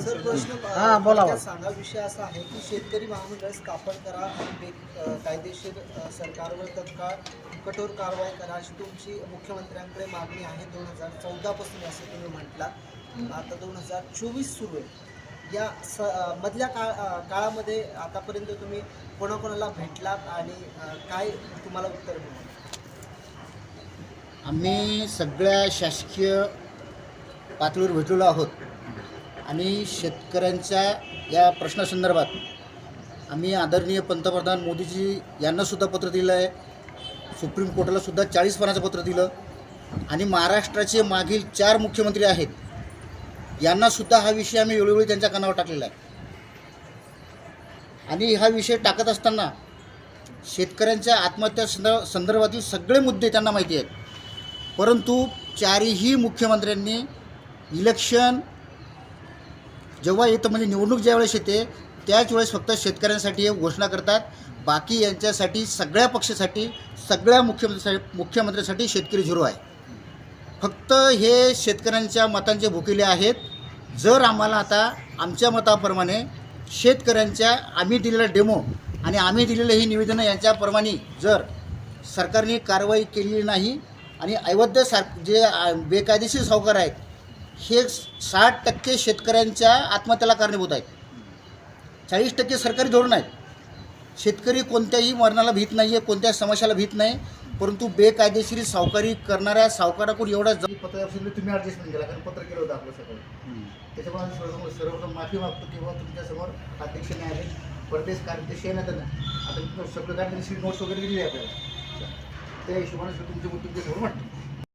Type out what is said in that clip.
हां, बोला. सांगा विषय असा आहे की शेतकरी महामंडळ स्थापन करा आणि कायदेशीर सरकारवर तत्काळ कठोर कारवाई करा अशी तुमची मुख्यमंत्र्यांकडे मागणी आहे. दोन हजार चौदापासून असं तुम्ही म्हटला. आता दोन हजार चोवीस सुरू आहे. या स मधल्या काळ काळामध्ये आतापर्यंत तुम्ही कोणाकोणाला भेटलात आणि काय तुम्हाला उत्तर मिळालं? आम्ही सगळ्या शासकीय पातळीवर भेटलेलो आहोत. आणि शेतकऱ्यांच्या या प्रश्नासंदर्भात आम्ही आदरणीय पंतप्रधान मोदीजी यांनासुद्धा पत्र दिलं आहे. सुप्रीम कोर्टालासुद्धा चाळीसपणाचं चाळीस पानाचं पत्र दिलं. आणि महाराष्ट्राचे मागील चार मुख्यमंत्री आहेत. यांनासुद्धा हा विषय आम्ही वेळोवेळी त्यांच्या कानावर टाकलेला आहे. आणि हा विषय टाकत असताना शेतकऱ्यांच्या आत्महत्या संदर् संदर्भातील सगळे मुद्दे त्यांना माहिती आहेत. परंतु चारही मुख्यमंत्र्यांनी इलेक्शन जेव्हा येतं म्हणजे निवडणूक ज्यावेळेस येते त्याच वेळेस फक्त शेतकऱ्यांसाठी हे घोषणा करतात. बाकी यांच्यासाठी सगळ्या पक्षासाठी सगळ्या मुख्यमंत्र्यासाठी मुख्यमंत्र्यांसाठी शेतकरी झिरो आहे. फक्त हे शेतकऱ्यांच्या मतांचे भुकेले आहेत. जर आम्हाला आता आमच्या मताप्रमाणे शेतकऱ्यांच्या आम्ही दिलेला डेमो आणि आम्ही दिलेलं ही निवेदनं यांच्याप्रमाणे जर सरकारने कारवाई केलेली नाही आणि अवैध सार जे बेकायदेशीर सावकार आहेत हे साठ टक्के शेतकऱ्यांच्या आत्महत्याला कारणीभूत आहेत. चाळीस टक्के सरकारी धोरण आहेत. शेतकरी कोणत्याही मरणाला भीत नाही आहे कोणत्याही समस्याला भीत नाही परंतु बेकायदेशीर सावकारी करणाऱ्या सावकाराकडून एवढा जमी पत्र असेल तुम्ही ॲडजस्टमेंट केला कारण पत्र केलं होतं आपलं सगळं. त्याच्यामुळे सर्व सर्वप्रथम माफी मागतो किंवा तुमच्यासमोर अध्यक्ष न्यायालय प्रदेश कार्याध्यक्ष येण्यात आलं आता सगळं काहीतरी नोट्स वगैरे दिली आहे आपल्याला. त्या हिशोबाने तुमचे मुद्दे धोरण वाटतं